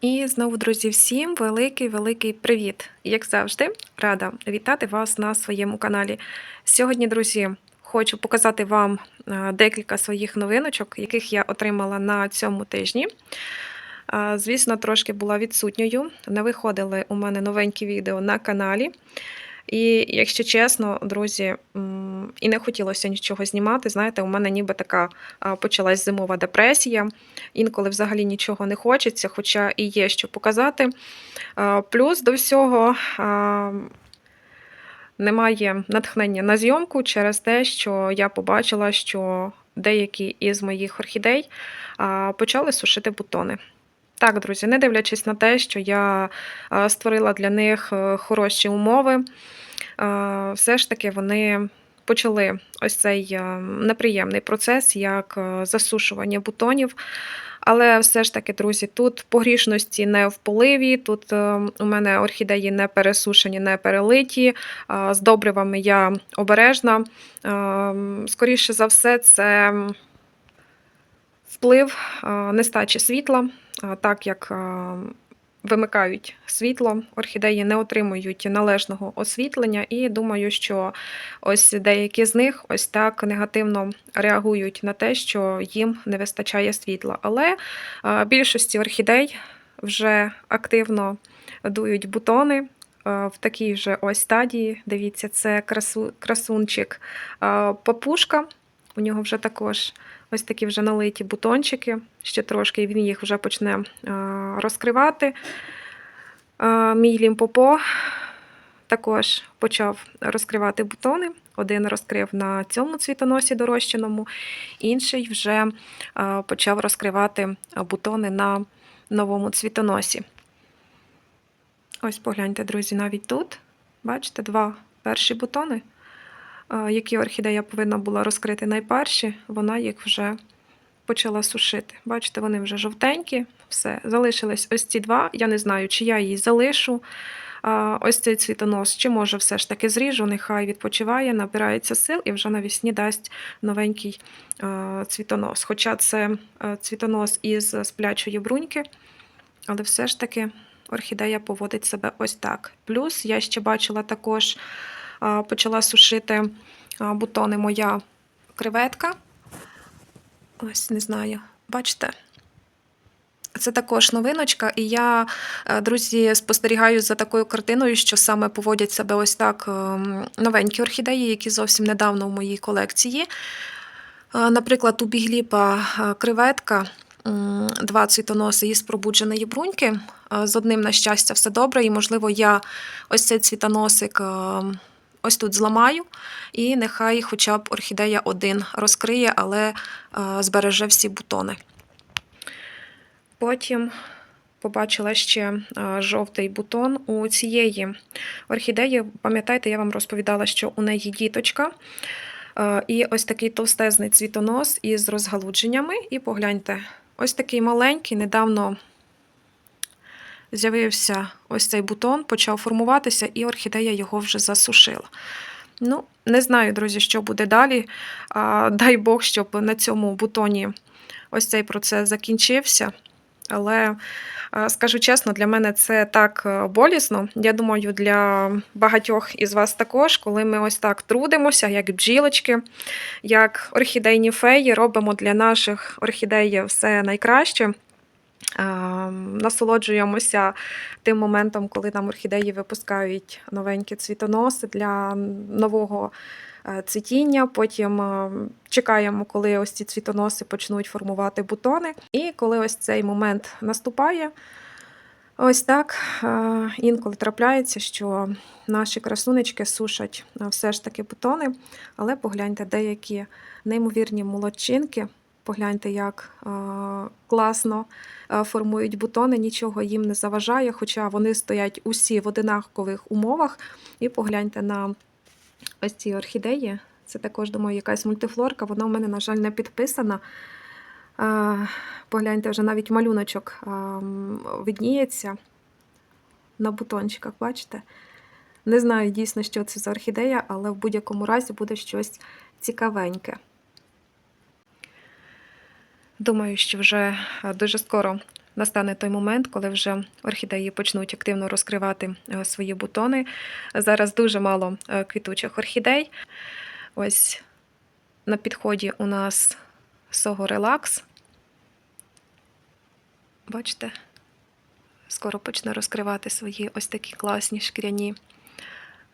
І знову, друзі, всім великий-великий привіт! Як завжди, рада вітати вас на своєму каналі. Сьогодні, друзі, хочу показати вам е, декілька своїх новиночок, яких я отримала на цьому тижні. Е, Звісно, трошки була відсутньою. Не виходили у мене новенькі відео на каналі. І якщо чесно, друзі, і не хотілося нічого знімати. Знаєте, у мене ніби така почалась зимова депресія. Інколи взагалі нічого не хочеться, хоча і є що показати. Плюс до всього немає натхнення на зйомку через те, що я побачила, що деякі із моїх орхідей почали сушити бутони. Так, друзі, не дивлячись на те, що я створила для них е, хороші умови, все ж таки вони почали ось цей е, неприємний процес, як е, засушування бутонів. Але все ж таки, друзі, тут погрішності не в поливі, тут е, у мене орхідеї не пересушені, не перелиті. З добривами я обережна. Скоріше за все, це вплив нестачі світла, так як вимикають світло, орхідеї не отримують належного освітлення, і думаю, що ось деякі з них ось так негативно реагують на те, що їм не вистачає світла. Але е, більшості орхідей вже активно дують бутони. е, В такій вже ось стадії. Дивіться, це красу, красунчик е, папушка. У нього вже також ось такі вже налиті бутончики. Ще трошки і він їх вже почне е, розкривати. Е, Мій лімпопо також почав розкривати бутони. Один розкрив на цьому цвітоносі дорощеному, інший вже е, почав розкривати бутони на новому цвітоносі. Ось погляньте, друзі, навіть тут. Бачите, два перші бутони, які орхідея повинна була розкрити найперші, вона їх вже почала сушити. Бачите, вони вже жовтенькі, все. Залишились ось ці два. Я не знаю, чи я її залишу. Ось цей цвітонос, чи може все ж таки зріжу, нехай відпочиває, набирається сил і вже навесні дасть новенький цвітонос. Хоча це цвітонос із сплячої бруньки, але все ж таки орхідея поводить себе ось так. Плюс я ще бачила також, почала сушити бутони моя креветка. Ось не знаю, бачите? Це також новиночка, і я, е, друзі, спостерігаю за такою картиною, що саме поводять себе ось так ем, новенькі орхідеї, які зовсім недавно в моїй колекції. Е, Наприклад, у бігліпа е, креветка, два цвітоноси із пробудженої бруньки. З одним, на щастя, все добре, і, можливо, я ось цей цвітоносик е, ось тут зламаю, і нехай хоча б орхідея один розкриє, але е, збереже всі бутони. Потім побачила ще е, жовтий бутон у цієї орхідеї. Пам'ятаєте, я вам розповідала, що у неї діточка. Е, І ось такий товстезний цвітонос із розгалудженнями. І погляньте, ось такий маленький, недавно з'явився ось цей бутон, почав формуватися, і орхідея його вже засушила. Ну, не знаю, друзі, що буде далі. А, Дай Бог, щоб на цьому бутоні ось цей процес закінчився. Але скажу чесно, для мене це так е, болісно. Я думаю, для багатьох із вас також, коли ми ось так трудимося, як бджілочки, як орхідейні феї, робимо для наших орхідей все найкраще. Е, Насолоджуємося тим моментом, коли нам орхідеї випускають новенькі цвітоноси для нового е, цвітіння. Потім е, чекаємо, коли ось ці цвітоноси почнуть формувати бутони. І коли ось цей момент наступає, ось так е, інколи трапляється, що наші красунечки сушать е, все ж таки бутони, але погляньте, деякі неймовірні молодчинки. Погляньте, як е, класно е, формують бутони, нічого їм не заважає, хоча вони стоять усі в одинакових умовах. І погляньте на ось ці орхідеї. Це також, думаю, якась мультифлорка. Вона в мене, на жаль, не підписана. Е, Погляньте, вже навіть малюночок м, видніється на бутончиках, бачите? Не знаю дійсно, що це за орхідея, але в будь-якому разі буде щось цікавеньке. Думаю, що вже е, дуже скоро настане той момент, коли вже орхідеї почнуть активно розкривати е, свої бутони. Зараз дуже мало е, квітучих орхідей. Ось на підході у нас Сого Релакс. Бачите, скоро почне розкривати свої ось такі класні шкіряні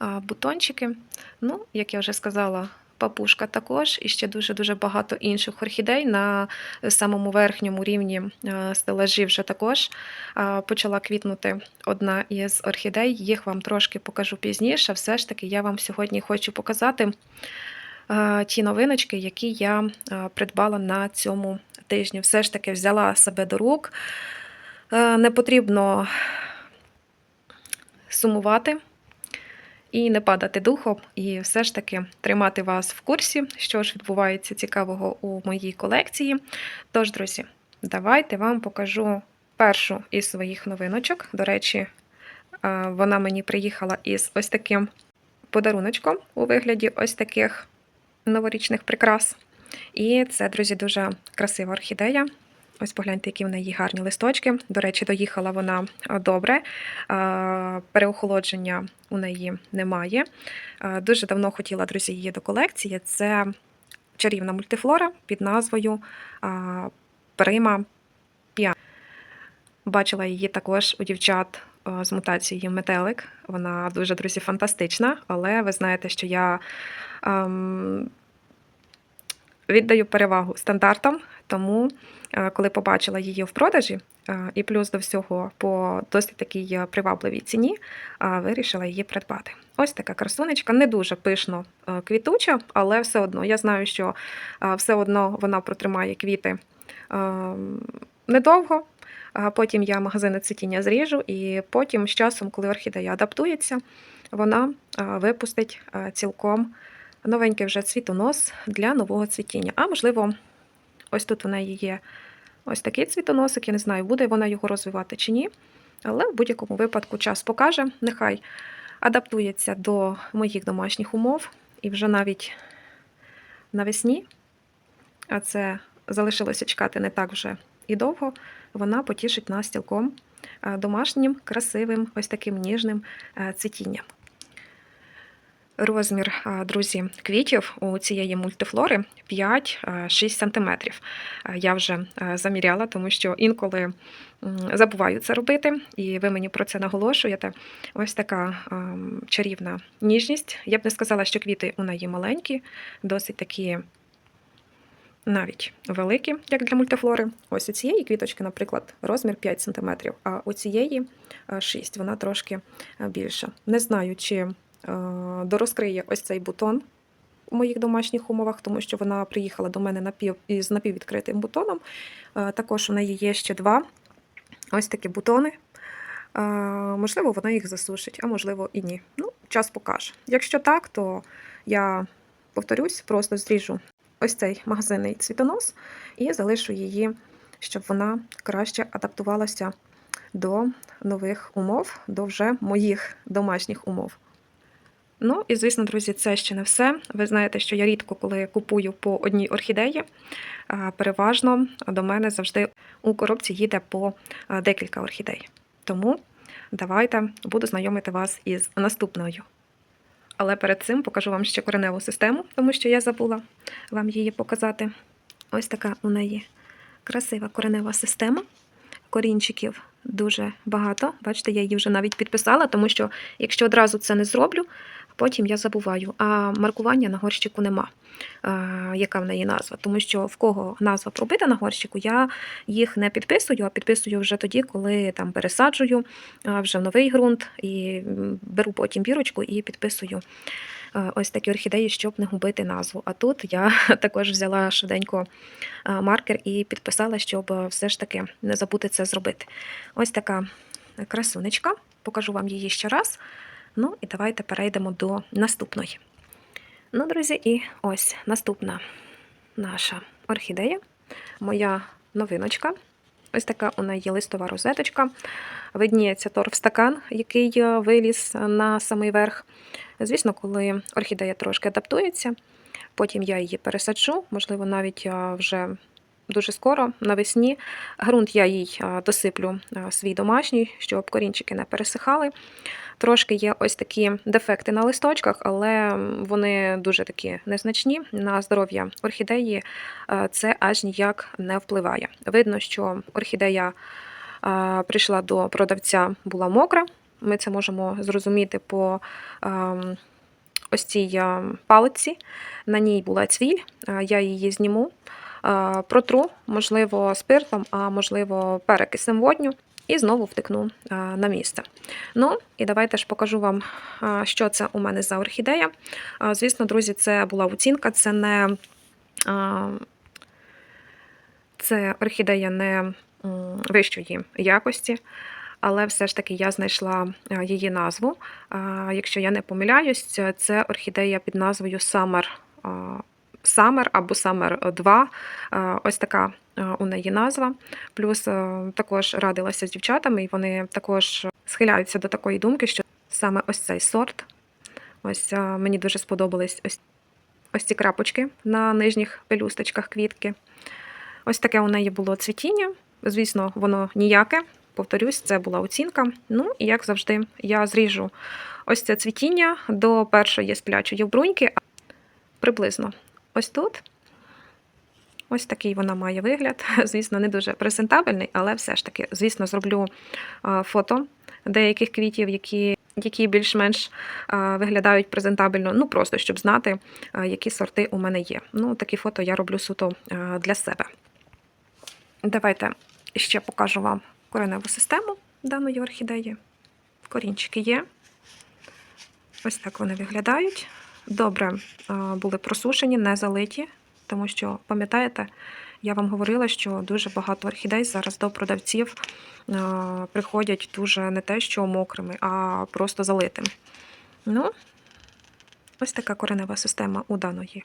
бутончики. Ну, як я вже сказала, папушка також, і ще дуже-дуже багато інших орхідей. На самому верхньому рівні е, стелажі вже також почала квітнути одна із орхідей. Їх вам трошки покажу пізніше. Все ж таки, я вам сьогодні хочу показати е, ті новиночки, які я е, придбала на цьому тижні. Все ж таки взяла себе до рук. Е, Не потрібно сумувати і не падати духом, і все ж таки тримати вас в курсі, що ж відбувається цікавого у моїй колекції. Тож, друзі, давайте вам покажу першу із своїх новиночок. До речі, е, вона мені приїхала із ось таким подаруночком у вигляді ось таких новорічних прикрас. І це, друзі, дуже красива орхідея. Ось погляньте, які в неї гарні листочки. До речі, доїхала вона добре. Переохолодження у неї немає. Дуже давно хотіла, друзі, її до колекції. Це чарівна мультифлора під назвою Прима Піа. Бачила її також у дівчат з мутацією метелик. Вона дуже, друзі, фантастична, але ви знаєте, що я. ам, Віддаю перевагу стандартам, тому коли побачила її в продажі, е, і плюс до всього по досить такій е, привабливій ціні, е, вирішила її придбати. Ось така красунечка, не дуже пишно е, квітуча, але все одно я знаю, що е, все одно вона протримає квіти е, недовго. Потім я магазини цвітіння зріжу, і потім з часом, коли орхідея адаптується, вона е, випустить е, цілком новенький вже цвітонос для нового цвітіння. А можливо, ось тут у неї є ось такий цвітоносик. Я не знаю, буде вона його розвивати чи ні. Але в будь-якому випадку час покаже. Нехай адаптується до моїх домашніх умов. І вже навіть навесні, а це залишилося чекати не так вже і довго, вона потішить нас цілком е, домашнім, красивим, ось таким ніжним е, цвітінням. Розмір, друзі, квітів у цієї мультифлори 5-6 см. Я вже заміряла, тому що інколи забуваю це робити, і ви мені про це наголошуєте. Ось така чарівна ніжність. Я б не сказала, що квіти у неї маленькі, досить такі навіть великі, як для мультифлори. Ось у цієї квіточки, наприклад, розмір 5 см, а у цієї е, 6, вона трошки більша. Не знаю, чи дорозкриє ось цей бутон у моїх домашніх умовах, тому що вона приїхала до мене напів, із напіввідкритим бутоном. Е, Також у неї є ще два ось такі бутони. Е, Можливо, вона їх засушить, а можливо і ні. Ну, час покаже. Якщо так, то я повторюсь, просто зріжу ось цей магазинний цвітонос і залишу її, щоб вона краще адаптувалася до нових умов, до вже моїх домашніх умов. Ну і звісно, друзі, це ще не все. Ви знаєте, що я рідко, коли купую по одній орхідеї, переважно до мене завжди у коробці їде по декілька орхідей. Тому давайте буду знайомити вас із наступною. Але перед цим покажу вам ще кореневу систему, тому що я забула вам її показати. Ось така у неї красива коренева система. Корінчиків дуже багато. Бачите, я її вже навіть підписала, тому що якщо одразу це не зроблю, потім я забуваю. А маркування на горщику нема, яка в неї назва. Тому що в кого назва пробита на горщику, я їх не підписую, а підписую вже тоді, коли там пересаджую вже в новий ґрунт і беру потім бірочку і підписую е, ось такі орхідеї, щоб не губити назву. А тут я також взяла швиденько е, маркер і підписала, щоб е, все ж таки не забути це зробити. Ось така красунечка. Покажу вам її ще раз. Ну і давайте перейдемо до наступної. Ну, друзі, і ось наступна наша орхідея, моя новиночка. Ось така у неї листова розеточка. Видніється торфстакан, який е, виліз на самий верх. Звісно, коли орхідея трошки адаптується, потім я її пересаджу, можливо, навіть е, вже дуже скоро, навесні. Ґрунт я їй досиплю свій домашній, щоб корінчики не пересихали. Трошки є ось такі дефекти на листочках, але вони дуже такі незначні. На здоров'я орхідеї це аж ніяк не впливає. Видно, що орхідея прийшла до продавця, була мокра. Ми це можемо зрозуміти по ось цій палиці. На ній була цвіль, я її зніму, протру, можливо, спиртом, а можливо, перекисем водню. І знову втикну е, на місце. Ну, і давайте ж покажу вам, е, що це у мене за орхідея. Е, Звісно, друзі, це була оцінка, це не е, це орхідея не вищої якості, але все ж таки я знайшла е, її назву. Е, Якщо я не помиляюсь, це орхідея під назвою Summer. Summer або Summer 2. Е, Ось така е, у неї назва. Плюс е, також радилася з дівчатами, і вони також схиляються до такої думки, що саме ось цей сорт. Ось мені дуже сподобались ось, ось ці крапочки на нижніх пелюсточках квітки. Ось таке у неї було цвітіння. Звісно, воно ніяке. Повторюсь, це була оцінка. Ну і як завжди, я зріжу ось це цвітіння до першої сплячої бруньки. Приблизно ось тут. Ось такий вона має вигляд. Звісно, не дуже презентабельний, але все ж таки, звісно, зроблю фото деяких квітів, які, які більш-менш виглядають презентабельно, ну просто щоб знати, які сорти у мене є. Ну, такі фото я роблю суто для себе. Давайте ще покажу вам кореневу систему даної орхідеї. Корінчики є. Ось так вони виглядають. Добре були просушені, не залиті, тому що, пам'ятаєте, я вам говорила, що дуже багато орхідей зараз до продавців приходять дуже не те, що мокрими, а просто залитими. Ну, ось така коренева система у даної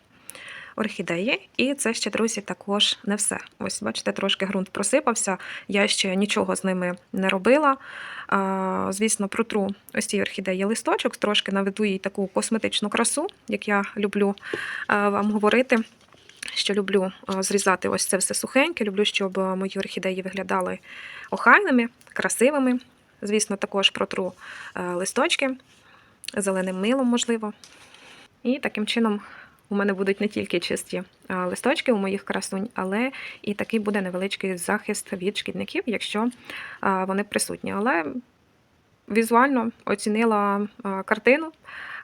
орхідеї. І це ще, друзі, також не все. Ось, бачите, трошки ґрунт просипався. Я ще нічого з ними не робила. Звісно, протру ось цій орхідеї листочок, трошки наведу їй таку косметичну красу, як я люблю вам говорити. Що люблю зрізати ось це все сухеньке, люблю, щоб мої орхідеї виглядали охайними, красивими. Звісно, також протру листочки зеленим милом, можливо. І таким чином у мене будуть не тільки чисті листочки у моїх красунь, але і такий буде невеличкий захист від шкідників, якщо вони присутні. Але візуально оцінила картину,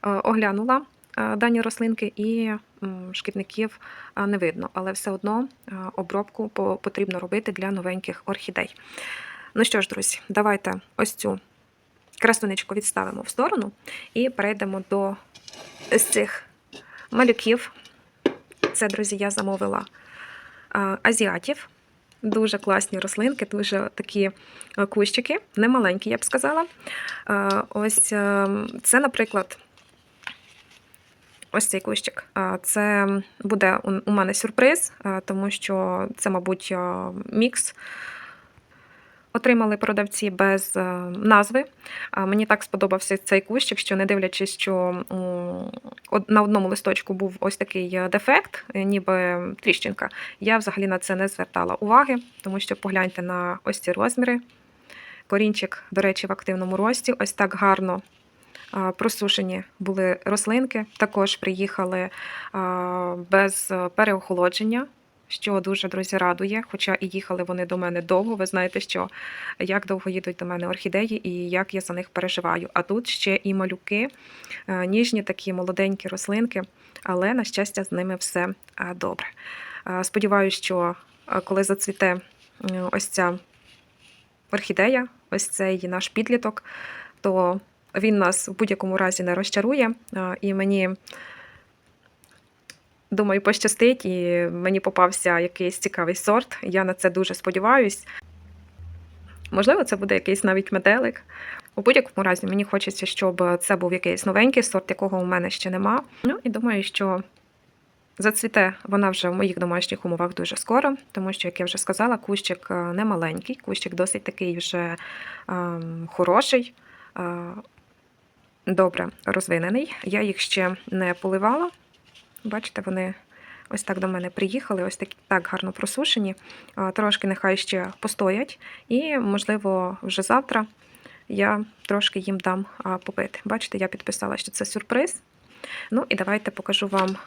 оглянула дані рослинки і шкідників не видно. Але все одно обробку потрібно робити для новеньких орхідей. Ну що ж, друзі, давайте ось цю красунечку відставимо в сторону і перейдемо до з цих малюків. Це, друзі, я замовила азіатів. Дуже класні рослинки, дуже такі кущики, не маленькі, я б сказала. Ось е, це, наприклад, ось цей кущик. Це буде у- у мене сюрприз, тому що це, мабуть, мікс. Отримали продавці без е, назви. Мені так сподобався цей кущик, що не дивлячись, що на одному листочку був ось такий е, дефект, е, ніби тріщинка. Я взагалі на це не звертала уваги, тому що погляньте на ось ці розміри. Корінчик, до речі, в активному рості. Ось так гарно просушені були рослинки. Також приїхали без переохолодження. Що дуже друзі радує, хоча і їхали вони до мене довго. Ви знаєте, що як довго їдуть до мене орхідеї і як я за них переживаю. А тут ще і малюки, е, ніжні такі молоденькі рослинки, але на щастя з ними все е, добре. Е, Сподіваюсь, що коли зацвіте ось ця орхідея, ось цей наш підліток, то він нас в будь-якому разі не розчарує. І мені думаю, пощастить, і мені попався якийсь цікавий сорт. Я на це дуже сподіваюсь. Можливо, це буде якийсь навіть метелик. У будь-якому разі мені хочеться, щоб це був якийсь новенький сорт, якого у мене ще нема. Ну і думаю, що зацвіте вона вже в моїх домашніх умовах дуже скоро, тому що, як я вже сказала, кущик е, не маленький, кущик досить такий вже ем, хороший, е, добре розвинений. Я їх ще не поливала. Бачите, вони ось так до мене приїхали, ось такі так гарно просушені. Трошки нехай ще постоять, і, можливо, вже завтра я трошки їм дам попити. Бачите, я підписала, що це сюрприз. Ну і давайте покажу вам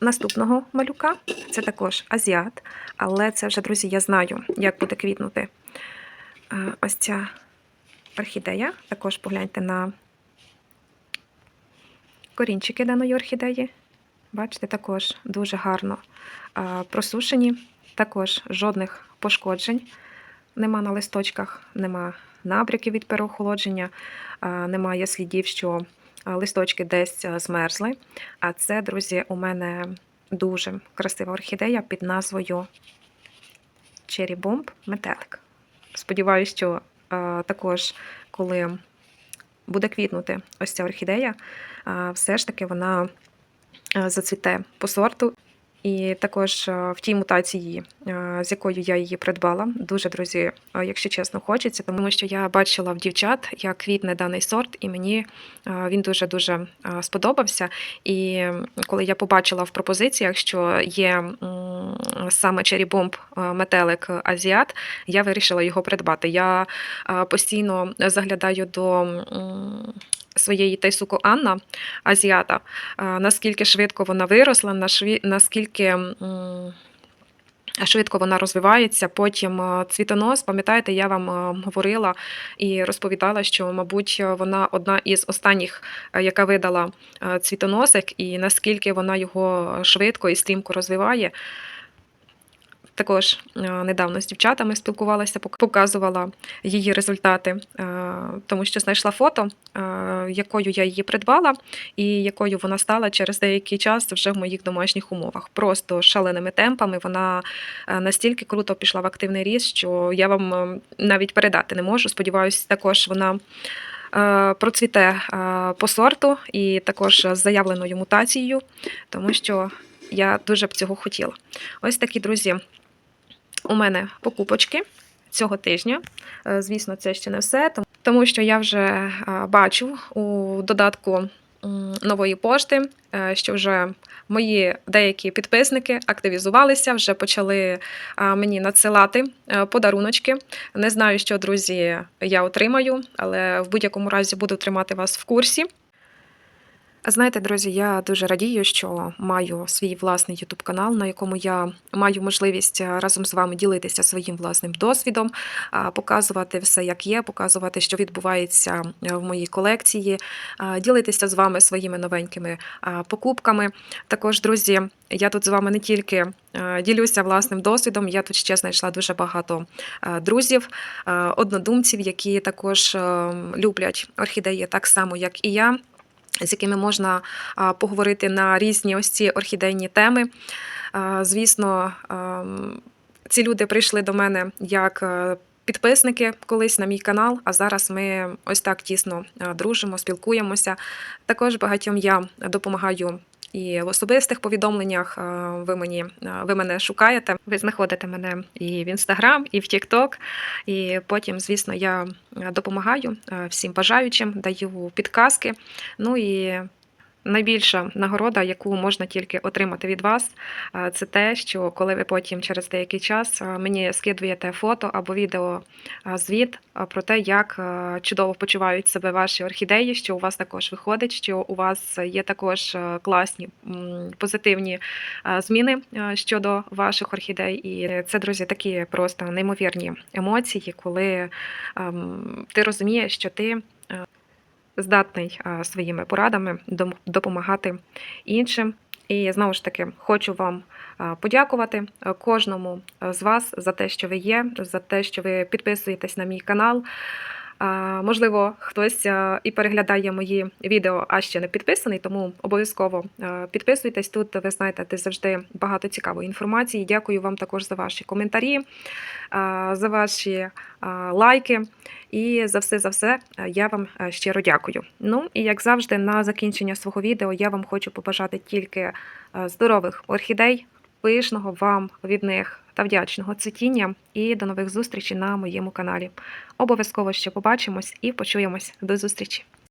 наступного малюка. Це також азіат, але це вже, друзі, я знаю, як буде квітнути ось ця орхідея. Також погляньте на корінчики даної орхідеї. Бачите, також дуже гарно просушені, також жодних пошкоджень нема на листочках, нема набряків від переохолодження, немає слідів, що листочки десь змерзли. А це, друзі, у мене дуже красива орхідея під назвою Cherry Bomb Метелик. Сподіваюсь, що також, коли буде квітнути ось ця орхідея, все ж таки вона зацвіте по сорту. І також е, в тій мутації, е, з якою я її придбала, дуже друзі, е, якщо чесно, хочеться, тому що я бачила в дівчат, як квітне даний сорт, і мені е, він дуже дуже сподобався. І коли я побачила в пропозиціях, що є саме е, метелик Азіат, я вирішила його придбати. Я е, постійно заглядаю до. Своєї Тайсуко Анна азіата, наскільки швидко вона виросла, наскільки швидко вона розвивається. Потім цвітонос, пам'ятаєте, я вам говорила і розповідала, що, мабуть, вона одна із останніх, яка видала цвітоносик, і наскільки вона його швидко і стрімко розвиває. Також е, недавно з дівчатами спілкувалася, показувала її результати, е, тому що знайшла фото, е, якою я її придбала, і якою вона стала через деякий час вже в моїх домашніх умовах. Просто шаленими темпами вона настільки круто пішла в активний ріст, що я вам навіть передати не можу. Сподіваюся, також вона. Процвіте по сорту і також з заявленою мутацією, тому що я дуже б цього хотіла. Ось такі друзі, у мене покупочки цього тижня. Е, Звісно, це ще не все, тому- що я вже е, бачу у додатку нової пошти, е, що вже мої деякі підписники активізувалися, вже почали мені надсилати подаруночки. Не знаю, що друзі я отримаю, але в будь-якому разі буду тримати вас в курсі. Знаєте, друзі, я дуже радію, що маю свій власний youtube канал, на якому я маю можливість е, разом з вами ділитися своїм власним досвідом, показувати все, як є, показувати, що відбувається е, в моїй колекції, ділитися з вами своїми новенькими покупками. Також, друзі, я тут з вами не тільки е, ділюся власним досвідом, я тут ще знайшла дуже багато е, друзів, е, однодумців, які також е, люблять орхідеї так само, як і я з якими можна поговорити на різні ось ці орхідейні теми. Звісно, ці люди прийшли до мене як е, підписники колись на мій канал, а зараз ми ось так тісно дружимо, спілкуємося. Також багатьом я допомагаю. І в особистих повідомленнях е, ви мені е, ви мене шукаєте. Ви знаходите мене і в інстаграм, і в Тікток. І потім, звісно, я е, допомагаю всім бажаючим, даю підказки. Ну і найбільша нагорода, яку можна тільки отримати від вас, е, це те, що коли ви потім через деякий час е, мені скидуєте фото або відео е, звіт про те, як чудово почувають себе ваші орхідеї, що у вас також виходить, що у вас є також класні позитивні зміни щодо ваших орхідей. І це, друзі, такі просто неймовірні емоції, коли ем, ти розумієш, що ти здатний своїми порадами допомагати іншим. І знову ж таки хочу вам подякувати кожному з вас за те, що ви є, за те, що ви підписуєтесь на мій канал. Можливо, хтось е, і переглядає мої відео, а ще не підписаний, тому обов'язково е, підписуйтесь. Тут ви знаєте, де завжди багато цікавої інформації. Дякую вам також за ваші коментарі, е, за ваші лайки. І за все за все я вам щиро дякую. Ну і як завжди, на закінчення свого відео я вам хочу побажати тільки здорових орхідей, пишного вам від них та вдячного цвітіння. І до нових зустрічей на моєму каналі. Обов'язково ще побачимось і почуємось. До зустрічі!